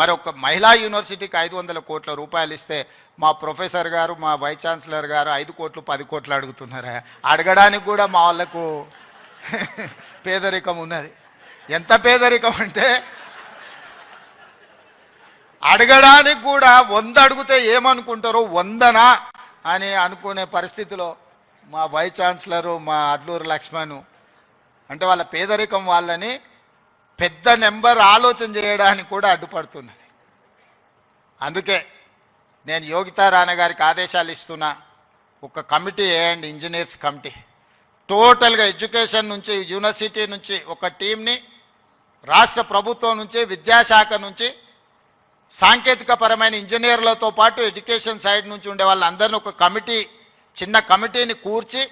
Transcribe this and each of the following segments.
మరి ఒక మహిళా యూనివర్సిటీకి ఐదు వందల కోట్ల రూపాయలు ఇస్తే మా ప్రొఫెసర్ గారు మా వైస్ ఛాన్సలర్ గారు ఐదు కోట్లు పది కోట్లు అడుగుతున్నారా? అడగడానికి కూడా మా వాళ్ళకు పేదరికం ఉన్నది. ఎంత పేదరికం అంటే అడగడానికి కూడా వంద అడిగితే ఏమనుకుంటారో వందనా అని అనుకునే పరిస్థితిలో మా వైస్ ఛాన్సలరు మా అడ్లూరు లక్ష్మణ్ అంటే వాళ్ళ పేదరికం వాళ్ళని పెద్ద నెంబర్ ఆలోచన చేయడానికి కూడా అడ్డుపడుతున్నది. అందుకే నేను యోగితా రాణ గారికి ఆదేశాలు ఇస్తున్నా. ఒక కమిటీ వేయండి ఇంజనీర్స్ కమిటీ టోటల్గా ఎడ్యుకేషన్ నుంచి యూనివర్సిటీ నుంచి ఒక టీంని రాష్ట్ర ప్రభుత్వం నుంచి విద్యాశాఖ నుంచి సాంకేతిక పరమైన ఇంజనీర్లతో పాటు ఎడ్యుకేషన్ సైడ్ నుంచి ఉండే వాళ్ళందరినీ ఒక కమిటీ చిన్న కమిటీని కూర్చి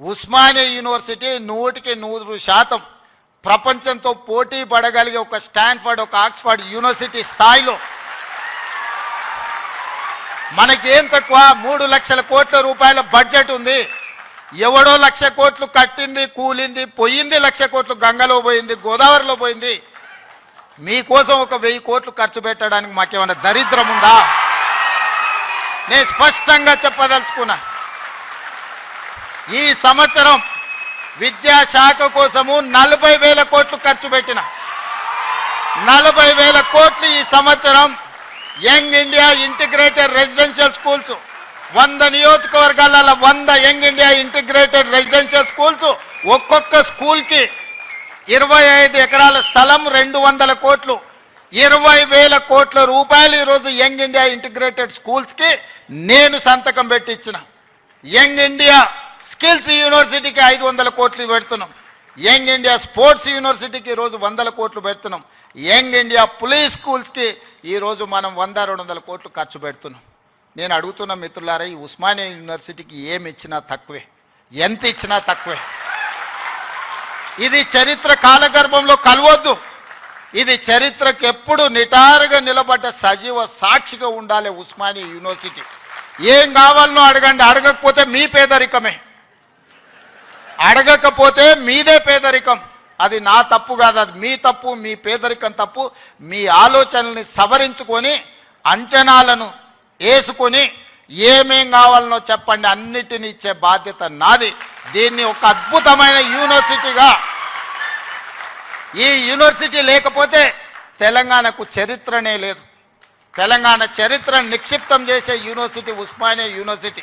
ఉస్మానియా యూనివర్సిటీ నూటికి నూరు శాతం ప్రపంచంతో పోటీ పడగలిగే ఒక స్టాన్ఫర్డ్ ఒక ఆక్స్ఫర్డ్ యూనివర్సిటీ స్థాయిలో మనకేం తక్కువ? మూడు లక్షల కోట్ల రూపాయల బడ్జెట్ ఉంది. ఎవడో లక్ష కోట్లు కట్టింది కూలింది పోయింది లక్ష కోట్లు గంగలో పోయింది గోదావరిలో పోయింది. మీకోసం ఒక వెయ్యి కోట్లు ఖర్చు పెట్టడానికి మాకేమైనా దరిద్రం ఉందా? నేను స్పష్టంగా చెప్పదలుచుకున్నా. ఈ సంవత్సరం విద్యాశాఖ కోసము నలభై వేల కోట్లు ఖర్చు పెట్టిన. నలభై వేల కోట్లు ఈ సంవత్సరం young India integrated residential schools. వంద నియోజకవర్గాల వంద young India integrated residential schools ఒక్కొక్క స్కూల్కి ఇరవై ఐదు ఎకరాల స్థలం రెండు వందల కోట్లు. ఇరవై వేల కోట్ల రూపాయలు ఈరోజు యంగ్ ఇండియా ఇంటిగ్రేటెడ్ స్కూల్స్కి నేను సంతకం పెట్టించిన యంగ్ ఇండియా స్కిల్స్ యూనివర్సిటీకి ఐదు వందల కోట్లు పెడుతున్నాం. యంగ్ ఇండియా స్పోర్ట్స్ యూనివర్సిటీకి ఈరోజు వందల కోట్లు పెడుతున్నాం. యంగ్ ఇండియా పులీస్ స్కూల్స్కి ఈరోజు మనం వంద రెండు వందల కోట్లు ఖర్చు పెడుతున్నాం. నేను అడుగుతున్న మిత్రులారా ఈ ఉస్మానియా యూనివర్సిటీకి ఏమి ఇచ్చినా తక్కువే. ఎంత ఇచ్చినా తక్కువే. ఇది చరిత్ర కాలగర్భంలో కలవద్దు. ఇది చరిత్రకు ఎప్పుడు నిటారుగా నిలబడ్డ సజీవ సాక్షిగా ఉండాలి ఉస్మానియా యూనివర్సిటీ. ఏం కావాలనో అడగండి అడగకపోతే మీ పేదరికమే. అడగకపోతే మీదే పేదరికం. అది నా తప్పు కాదు అది మీ తప్పు మీ పేదరికం తప్పు. మీ ఆలోచనల్ని సవరించుకొని అంచనాలను వేసుకొని ఏమేం కావాలనో చెప్పండి అన్నిటిని ఇచ్చే బాధ్యత నాది. దీన్ని ఒక అద్భుతమైన యూనివర్సిటీగా ఈ యూనివర్సిటీ లేకపోతే తెలంగాణకు చరిత్రనే లేదు. తెలంగాణ చరిత్రను నిక్షిప్తం చేసే యూనివర్సిటీ ఉస్మానియా యూనివర్సిటీ.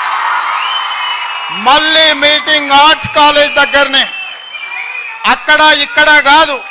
మళ్ళీ మీటింగ్ ఆర్ట్స్ కాలేజ్ దగ్గరనే. అక్కడ ఇక్కడ కాదు.